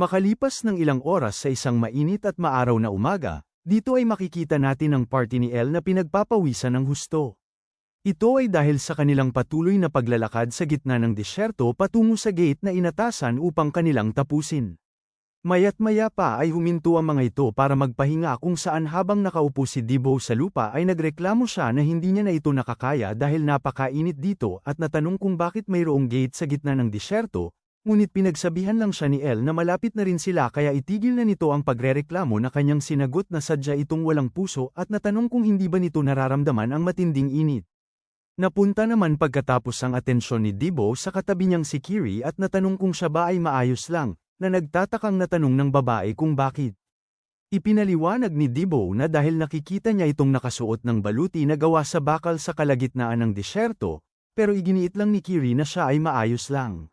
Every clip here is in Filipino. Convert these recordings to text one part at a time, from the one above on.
Makalipas ng ilang oras sa isang mainit at maaraw na umaga, dito ay makikita natin ang party ni El na pinagpapawisan ng husto. Ito ay dahil sa kanilang patuloy na paglalakad sa gitna ng disyerto patungo sa gate na inatasan upang kanilang tapusin. Mayat maya pa ay huminto ang mga ito para magpahinga kung saan habang nakaupo si Dibo sa lupa ay nagreklamo siya na hindi niya na ito nakakaya dahil napakainit dito at natanong kung bakit mayroong gate sa gitna ng disyerto, Ngunit pinagsabihan lang siya ni El na malapit na rin sila kaya itigil na nito ang pagrereklamo na kanyang sinagot na sadya itong walang puso at natanong kung hindi ba nito nararamdaman ang matinding init. Napunta naman pagkatapos ang atensyon ni Dibo sa katabi niyang si Kiri at natanong kung siya ba ay maayos lang, na nagtatakang natanong ng babae kung bakit. Ipinaliwanag ni Dibo na dahil nakikita niya itong nakasuot ng baluti na gawa sa bakal sa kalagitnaan ng disyerto, pero iginiit lang ni Kiri na siya ay maayos lang.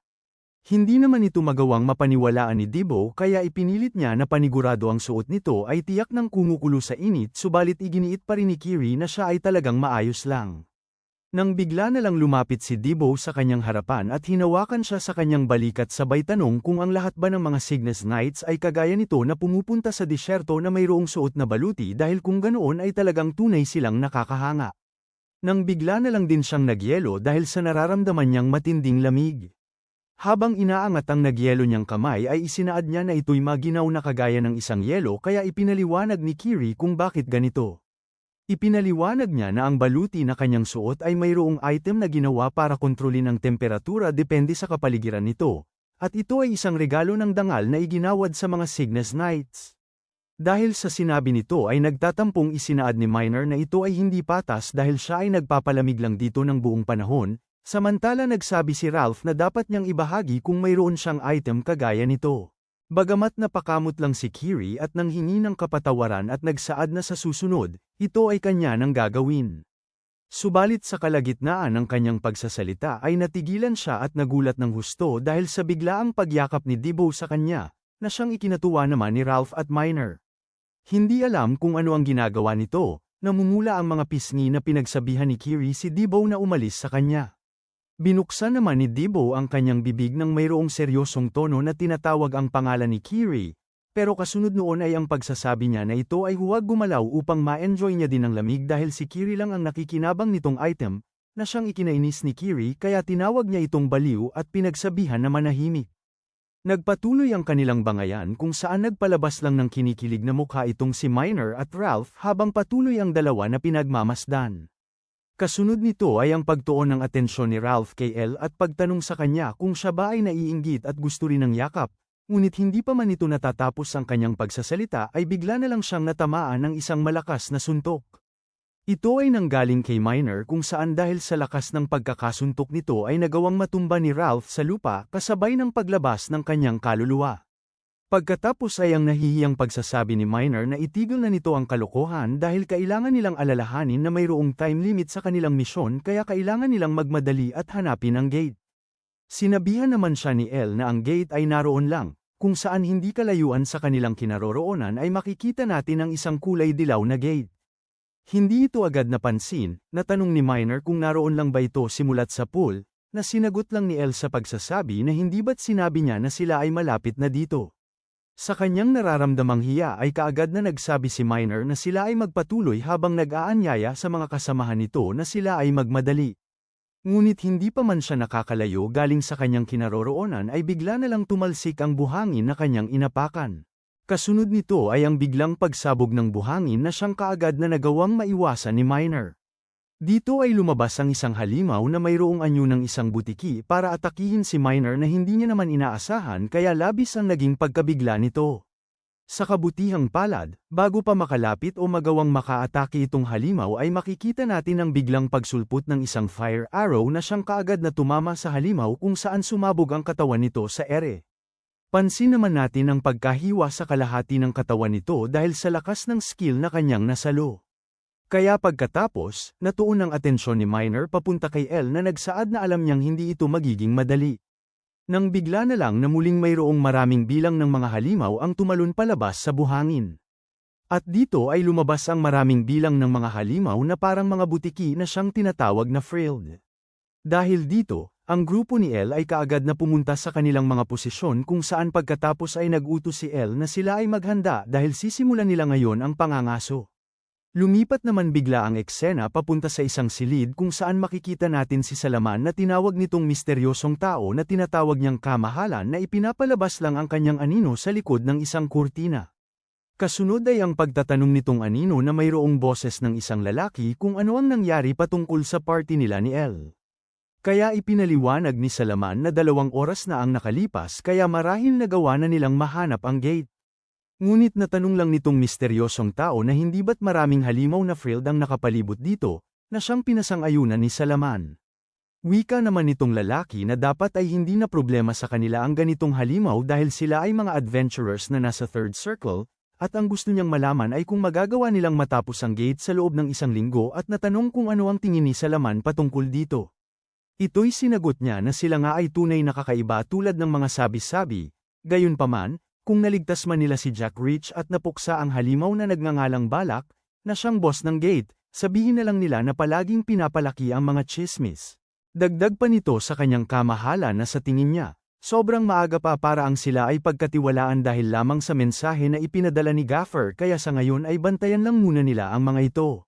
Hindi naman ito magawang mapaniwalaan ni Dibo kaya ipinilit niya na panigurado ang suot nito ay tiyak ng kumukulo sa init subalit iginiit pa rin ni Kiri na siya ay talagang maayos lang. Nang bigla na lang lumapit si Dibo sa kanyang harapan at hinawakan siya sa kanyang balikat sabay tanong kung ang lahat ba ng mga Cygnus Knights ay kagaya nito na pumupunta sa disyerto na mayroong suot na baluti dahil kung ganoon ay talagang tunay silang nakakahanga. Nang bigla na lang din siyang nagyelo dahil sa nararamdaman niyang matinding lamig. Habang inaangat ang nagyelo niyang kamay ay isinaad niya na ito'y maginaw na kagaya ng isang yelo kaya ipinaliwanag ni Kiri kung bakit ganito. Ipinaliwanag niya na ang baluti na kanyang suot ay mayroong item na ginawa para kontrolin ang temperatura depende sa kapaligiran nito, at ito ay isang regalo ng dangal na iginawad sa mga Cygnus Knights. Dahil sa sinabi nito ay nagtatampong isinaad ni Miner na ito ay hindi patas dahil siya ay nagpapalamig lang dito ng buong panahon, Samantala nagsabi si Ralph na dapat niyang ibahagi kung mayroon siyang item kagaya nito. Bagamat napakamot lang si Kiri at nanghingi ng kapatawaran at nagsaad na sa susunod, ito ay kanya nang gagawin. Subalit sa kalagitnaan ng kanyang pagsasalita ay natigilan siya at nagulat ng husto dahil sa biglaang pagyakap ni Dibo sa kanya, na siyang ikinatuwa naman ni Ralph at Miner. Hindi alam kung ano ang ginagawa nito, namumula ang mga pisngi na pinagsabihan ni Kiri si Dibo na umalis sa kanya. Binuksan naman ni Dibo ang kanyang bibig ng mayroong seryosong tono na tinatawag ang pangalan ni Kiri, pero kasunod noon ay ang pagsasabi niya na ito ay huwag gumalaw upang ma-enjoy niya din ang lamig dahil si Kiri lang ang nakikinabang nitong item, na siyang ikinainis ni Kiri kaya tinawag niya itong baliw at pinagsabihan na manahimik. Nagpatuloy ang kanilang bangayan kung saan nagpalabas lang ng kinikilig na mukha itong si Miner at Ralph habang patuloy ang dalawa na pinagmamasdan. Kasunod nito ay ang pagtuon ng atensyon ni Ralph Elle at pagtanong sa kanya kung siya ba ay naiinggit at gusto rin ng yakap, ngunit hindi pa man ito natatapos ang kanyang pagsasalita ay bigla na lang siyang natamaan ng isang malakas na suntok. Ito ay nanggaling kay Miner kung saan dahil sa lakas ng pagkakasuntok nito ay nagawang matumba ni Ralph sa lupa kasabay ng paglabas ng kanyang kaluluwa. Pagkatapos ay ang nahihiyang pagsasabi ni Miner na itigil na nito ang kalokohan dahil kailangan nilang alalahanin na mayroong time limit sa kanilang misyon kaya kailangan nilang magmadali at hanapin ang gate. Sinabihan naman siya ni El na ang gate ay naroon lang, kung saan hindi kalayuan sa kanilang kinaroroonan ay makikita natin ang isang kulay dilaw na gate. Hindi ito agad napansin, natanong ni Miner kung naroon lang ba ito simulat sa pool, na sinagot lang ni El sa pagsasabi na hindi ba't sinabi niya na sila ay malapit na dito. Sa kanyang nararamdamang hiya ay kaagad na nagsabi si Miner na sila ay magpatuloy habang nag-aanyaya sa mga kasamahan nito na sila ay magmadali. Ngunit hindi pa man siya nakakalayo galing sa kanyang kinaroroonan ay bigla na lang tumalsik ang buhangin na kanyang inapakan. Kasunod nito ay ang biglang pagsabog ng buhangin na siyang kaagad na nagawang maiwasan ni Miner. Dito ay lumabas ang isang halimaw na mayroong anyo ng isang butiki para atakihin si Miner na hindi niya naman inaasahan kaya labis ang naging pagkabigla nito. Sa kabutihang palad, bago pa makalapit o magawang makaatake itong halimaw ay makikita natin ang biglang pagsulput ng isang fire arrow na siyang kaagad na tumama sa halimaw kung saan sumabog ang katawan nito sa ere. Pansin naman natin ang pagkahiwa sa kalahati ng katawan nito dahil sa lakas ng skill na kanyang nasalo. Kaya pagkatapos, natuon ang atensyon ni Miner papunta kay El na nagsaad na alam niyang hindi ito magiging madali. Nang bigla na lang na muling mayroong maraming bilang ng mga halimaw ang tumalon palabas sa buhangin. At dito ay lumabas ang maraming bilang ng mga halimaw na parang mga butiki na siyang tinatawag na frilled. Dahil dito, Ang grupo ni El ay kaagad na pumunta sa kanilang mga posisyon kung saan pagkatapos ay nag-utos si El na sila ay maghanda dahil sisimulan nila ngayon ang pangangaso. Lumipat naman bigla ang eksena papunta sa isang silid kung saan makikita natin si Salaman na tinawag nitong misteryosong tao na tinatawag niyang kamahalan na ipinapalabas lang ang kanyang anino sa likod ng isang kurtina. Kasunod ay ang pagtatanong nitong anino na mayroong boses ng isang lalaki kung ano ang nangyari patungkol sa party nila ni El. Kaya ipinaliwanag ni Salaman na dalawang oras na ang nakalipas kaya marahil nagawa na nilang mahanap ang gate. Ngunit natanong lang nitong misteryosong tao na hindi ba't maraming halimaw na frilled ang nakapalibot dito, na siyang pinasang-ayunan ni Salaman. Wika naman nitong lalaki na dapat ay hindi na problema sa kanila ang ganitong halimaw dahil sila ay mga adventurers na nasa third circle, at ang gusto niyang malaman ay kung magagawa nilang matapos ang gate sa loob ng isang linggo at natanong kung ano ang tingin ni Salaman patungkol dito. Ito'y sinagot niya na sila nga ay tunay na kakaiba tulad ng mga sabi-sabi, gayunpaman, kung naligtas man nila si Jack Rich at napuksa ang halimaw na nagngangalang balak, na siyang boss ng gate, sabihin na lang nila na palaging pinapalaki ang mga chismis. Dagdag pa nito sa kanyang kamahala na sa tingin niya, sobrang maaga pa para ang sila ay pagkatiwalaan dahil lamang sa mensahe na ipinadala ni Gaffer kaya sa ngayon ay bantayan lang muna nila ang mga ito.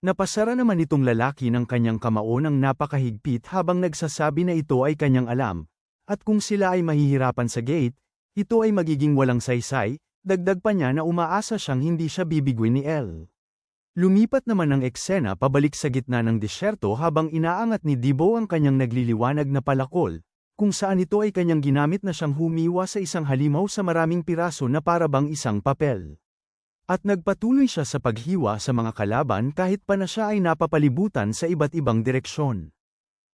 Napasara naman itong lalaki ng kanyang kamao ng napakahigpit habang nagsasabi na ito ay kanyang alam, at kung sila ay mahihirapan sa gate, ito ay magiging walang saysay, dagdag pa niya na umaasa siyang hindi siya bibigwin ni El. Lumipat naman ang eksena pabalik sa gitna ng disyerto habang inaangat ni Dibo ang kanyang nagliliwanag na palakol, kung saan ito ay kanyang ginamit na siyang humiwa sa isang halimaw sa maraming piraso na parabang isang papel. At nagpatuloy siya sa paghiwa sa mga kalaban kahit pa na siya ay napapalibutan sa iba't ibang direksyon.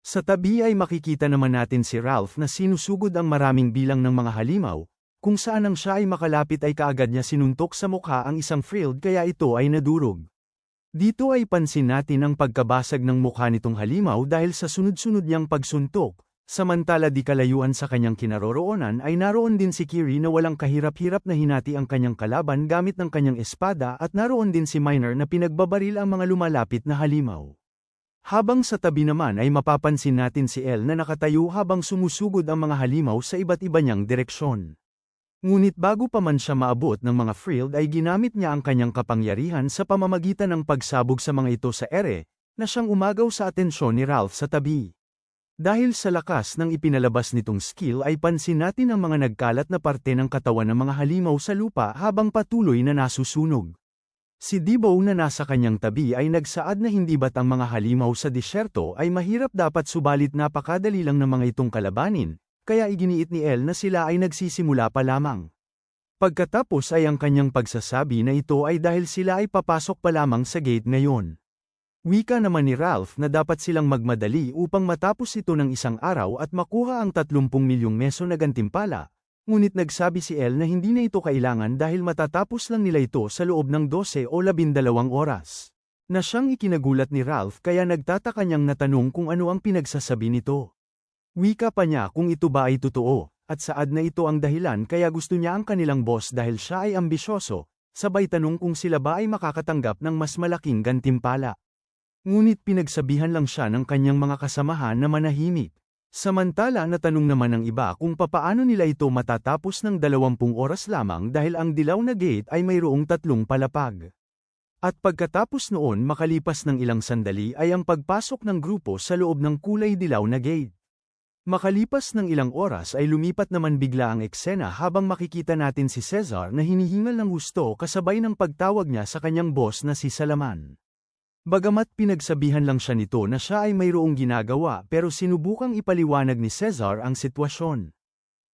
Sa tabi ay makikita naman natin si Ralph na sinusugod ang maraming bilang ng mga halimaw, kung saan ang siya ay makalapit ay kaagad niya sinuntok sa mukha ang isang frilled kaya ito ay nadurog. Dito ay pansin natin ang pagkabasag ng mukha nitong halimaw dahil sa sunod-sunod niyang pagsuntok, Samantala di kalayuan sa kanyang kinaroroonan ay naroon din si Kiri na walang kahirap-hirap na hinati ang kanyang kalaban gamit ng kanyang espada at naroon din si Miner na pinagbabaril ang mga lumalapit na halimaw. Habang sa tabi naman ay mapapansin natin si El na nakatayo habang sumusugod ang mga halimaw sa iba't iba niyang direksyon. Ngunit bago pa man siya maabot ng mga frilled ay ginamit niya ang kanyang kapangyarihan sa pamamagitan ng pagsabog sa mga ito sa ere, na siyang umagaw sa atensyon ni Ralph sa tabi. Dahil sa lakas ng ipinalabas nitong skill ay pansin natin ang mga nagkalat na parte ng katawan ng mga halimaw sa lupa habang patuloy na nasusunog. Si Dibo na nasa kanyang tabi ay nagsaad na hindi ba't ang mga halimaw sa disyerto ay mahirap dapat subalit napakadali lang ng mga itong kalabanin, kaya iginiit ni El na sila ay nagsisimula pa lamang. Pagkatapos ay ang kanyang pagsasabi na ito ay dahil sila ay papasok pa lamang sa gate ngayon. Wika naman ni Ralph na dapat silang magmadali upang matapos ito ng isang araw at makuha ang 30 milyong meso na gantimpala, ngunit nagsabi si El na hindi na ito kailangan dahil matatapos lang nila ito sa loob ng 12 o 12 oras. Na siyang ikinagulat ni Ralph kaya nagtataka niyang natanong kung ano ang pinagsasabi nito. Wika pa niya kung ito ba ay totoo, at saad na ito ang dahilan kaya gusto niya ang kanilang boss dahil siya ay ambisyoso, sabay tanong kung sila ba ay makakatanggap ng mas malaking gantimpala. Ngunit pinagsabihan lang siya ng kanyang mga kasamahan na manahimik. Samantala natanong naman ng iba kung papaano nila ito matatapos ng 20 oras lamang dahil ang dilaw na gate ay mayroong tatlong palapag. At pagkatapos noon makalipas ng ilang sandali ay ang pagpasok ng grupo sa loob ng kulay dilaw na gate. Makalipas ng ilang oras ay lumipat naman bigla ang eksena habang makikita natin si Cesar na hinihingal ng gusto kasabay ng pagtawag niya sa kanyang boss na si Salaman. Bagamat pinagsabihan lang siya nito na siya ay mayroong ginagawa pero sinubukang ipaliwanag ni Cesar ang sitwasyon.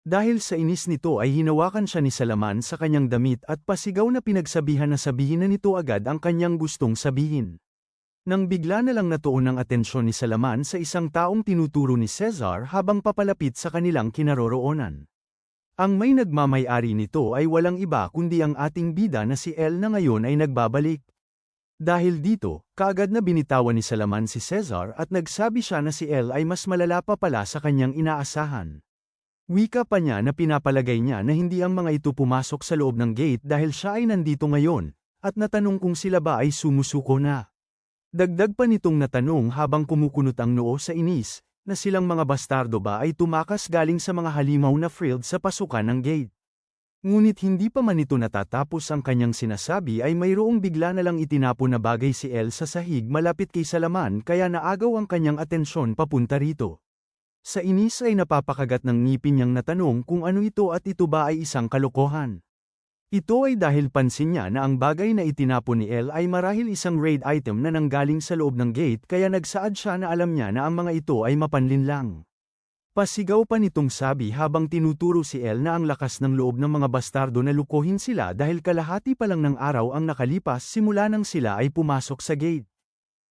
Dahil sa inis nito ay hinawakan siya ni Salaman sa kanyang damit at pasigaw na pinagsabihan na sabihin na nito agad ang kanyang gustong sabihin. Nang bigla na lang natuon ang atensyon ni Salaman sa isang taong tinuturo ni Cesar habang papalapit sa kanilang kinaroroonan. Ang may nagmamayari nito ay walang iba kundi ang ating bida na si El na ngayon ay nagbabalik. Dahil dito, kaagad na binitawan ni Salaman si Cesar at nagsabi siya na si El ay mas malala pa pala sa kanyang inaasahan. Wika pa niya na pinapalagay niya na hindi ang mga ito pumasok sa loob ng gate dahil siya ay nandito ngayon, at natanong kung sila ba ay sumusuko na. Dagdag pa nitong natanong habang kumukunot ang noo sa inis, na silang mga bastardo ba ay tumakas galing sa mga halimaw na frilled sa pasukan ng gate. Ngunit hindi pa man ito natatapos ang kanyang sinasabi ay mayroong bigla na lang itinapon na bagay si El sa sahig malapit kay Salaman kaya naagaw ang kanyang atensyon papunta rito. Sa inis ay napapakagat ng ngipin niyang natanong kung ano ito at ito ba ay isang kalokohan. Ito ay dahil pansin niya na ang bagay na itinapon ni El ay marahil isang raid item na nanggaling sa loob ng gate kaya nagsaad siya na alam niya na ang mga ito ay mapanlin lang. Pasigaw pa nitong sabi habang tinuturo si El na ang lakas ng loob ng mga bastardo na lukohin sila dahil kalahati pa lang ng araw ang nakalipas simula nang sila ay pumasok sa gate.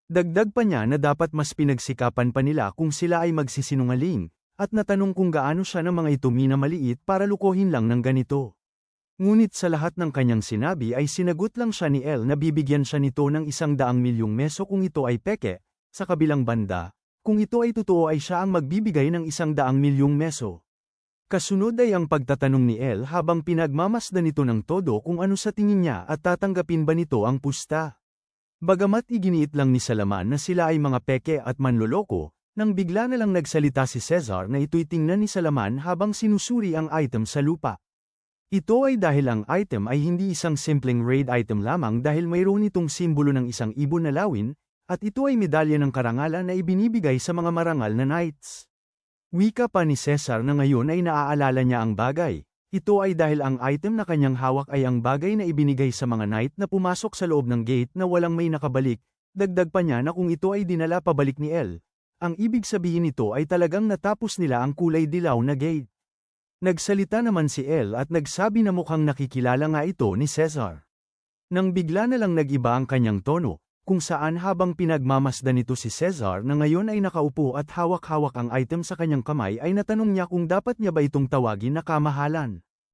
Dagdag pa niya na dapat mas pinagsikapan pa nila kung sila ay magsisinungaling, at natanong kung gaano siya ng mga ito minamaliit para lukohin lang ng ganito. Ngunit sa lahat ng kanyang sinabi ay sinagot lang siya ni El na bibigyan siya nito ng isang daang milyong meso kung ito ay peke, sa kabilang banda, kung ito ay totoo ay siya ang magbibigay ng isang daang milyong meso. Kasunod ay ang pagtatanong ni El habang pinagmamasdan nito ng todo kung ano sa tingin niya at tatanggapin ba nito ang pusta. Bagamat iginiit lang ni Salaman na sila ay mga peke at manloloko, nang bigla na lang nagsalita si Cesar na ito'y tingnan ni Salaman habang sinusuri ang item sa lupa. Ito ay dahil ang item ay hindi isang simpleng raid item lamang dahil mayroon itong simbolo ng isang ibon na lawin, at ito ay medalya ng karangalan na ibinibigay sa mga marangal na knights. Wika pa ni Cesar na ngayon ay naaalala niya ang bagay, ito ay dahil ang item na kanyang hawak ay ang bagay na ibinigay sa mga knight na pumasok sa loob ng gate na walang may nakabalik, dagdag pa niya na kung ito ay dinala pabalik ni El. Ang ibig sabihin nito ay talagang natapos nila ang kulay dilaw na gate. Nagsalita naman si El at nagsabi na mukhang nakikilala nga ito ni Cesar. Nang bigla na lang nag-iba ang kanyang tono, kung saan habang pinagmamasdan nito si Cesar na ngayon ay nakaupo at hawak-hawak ang item sa kanyang kamay ay natanong niya kung dapat niya ba itong tawagin na kamahalan.